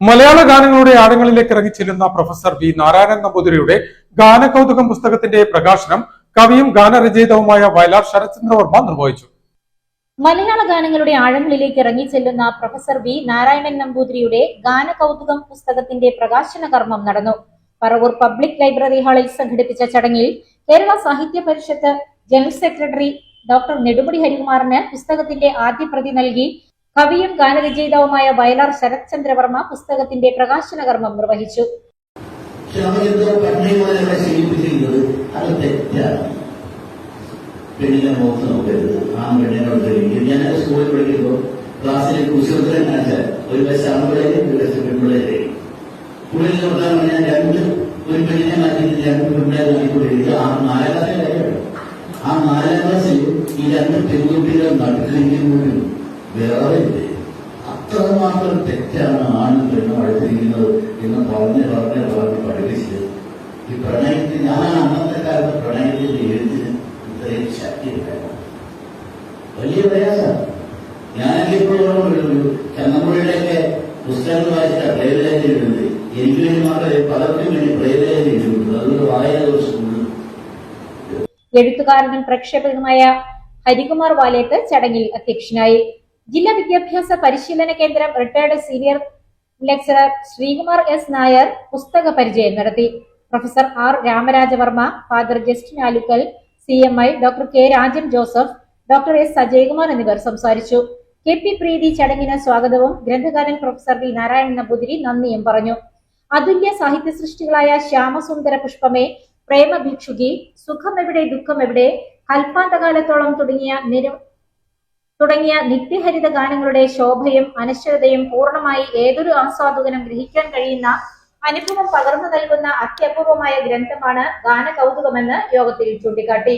മലയാള ഗാനങ്ങളുടെ ആഴങ്ങളിലേക്ക് ഇറങ്ങി ചെല്ലുന്ന പ്രൊഫസർ വി നാരായണൻ നമ്പൂതിരിയുടെ ഗാനകൗതുകം പുസ്തകത്തിന്റെ പ്രകാശനം കവിയും ഗാനരചയിതാവുമായ വയലാർ ശരത്ചന്ദ്രവർമ്മ നിർവഹിച്ചു. മലയാള ഗാനങ്ങളുടെ ആഴങ്ങളിലേക്ക് ഇറങ്ങിച്ചെല്ലുന്ന പ്രൊഫസർ വി നാരായണൻ നമ്പൂതിരിയുടെ ഗാനകൗതുകം പുസ്തകത്തിന്റെ പ്രകാശന കർമ്മം നടന്നു. പറവൂർ പബ്ലിക് ലൈബ്രറി ഹാളിൽ സംഘടിപ്പിച്ച ചടങ്ങിൽ Kerala Sahitya Parishad general secretary doctor Nedumudi ഹരികുമാറിന് പുസ്തകത്തിന്റെ ആദ്യ പ്രതി നൽകി കവിയും ഗാനരചയിതാവുമായ വയലാർ ശരത് ചന്ദ്രവർമ്മ പുസ്തകത്തിന്റെ പ്രകാശന കർമ്മം നിർവഹിച്ചു പെണ്ണിനെ ആ സ്കൂളിൽ ക്ലാസ്സിൽ ഒരു ഒരു പെണ്ണിനെ മാറ്റി രണ്ട് പെൺപിള്ളേരെ ആ നാലാം ആ നാലാം ക്ലാസ്സിൽ ഈ രണ്ട് പെൺകുട്ടികൾ നടുക്കിരിക്കുമ്പോഴും വേറെ ഇല്ലേ അത്രമാത്രം തെറ്റാണ് ആണും പെണ്ണും അടുത്തിരിക്കുന്നത് എന്ന് പറഞ്ഞ് പറഞ്ഞ് പറഞ്ഞ് പഠിപ്പിച്ച് ഈ പ്രണയത്തിൽ ഞാൻ അന്നത്തെ കാലത്ത് പ്രണയത്തിന്റെ എഴുത്തിന് ഇത്രയും ശക്തി ഉണ്ടായിരുന്നു. വലിയ പ്രയാസമാണ് ഞാനൊക്കെ ഇപ്പോഴും ചങ്ങമ്പുഴയുടെയൊക്കെ പുസ്തകങ്ങൾ വായിച്ച പ്രേതലേഖനം എഴുതുന്നത് എനിക്ക് മാത്രമേ പലർക്കും വേണ്ടി പ്രേതലേഖനം എഴുതുന്നത് അതുകൊണ്ട് വായന ദിവസം എഴുത്തുകാരനും പ്രക്ഷേപകനുമായ ഹരികുമാർ വാലേത്ത് ചടങ്ങിൽ അധ്യക്ഷനായി. ജില്ലാ വിദ്യാഭ്യാസ പരിശീലന കേന്ദ്രം retired senior lecturer Sreekumar S Nair പുസ്തക പരിചയം നടത്തി. Professor R Ramarajavarma father Justin Alukkal C M I doctor K Rajan Joseph doctor S Ajayakumar എന്നിവർ സംസാരിച്ചു. കെ പി പ്രീതി ചടങ്ങിന് സ്വാഗതവും ഗ്രന്ഥകാരൻ പ്രൊഫസർ വി നാരായണൻ നമ്പൂതിരി നന്ദിയും പറഞ്ഞു. അതുല്യ സാഹിത്യ സൃഷ്ടികളായ ശ്യാമസുന്ദര പുഷ്പമേ പ്രേമഭിക്ഷുകി ദുഃഖം എവിടെ കൽപ്പാന്തകാലത്തോളം തുടങ്ങിയ നിര തുടങ്ങിയ നിത്യഹരിത ഗാനങ്ങളുടെ ശോഭയും അനശ്വരതയും പൂർണമായി ഏതൊരു ആസ്വാദകനും ഗ്രഹിക്കാൻ കഴിയുന്ന അനുഭവം പകർന്നു നൽകുന്ന അത്യപൂർവമായ ഗ്രന്ഥമാണ് ഗാനകൗതുകമെന്ന് യോഗത്തിൽ ചൂണ്ടിക്കാട്ടി.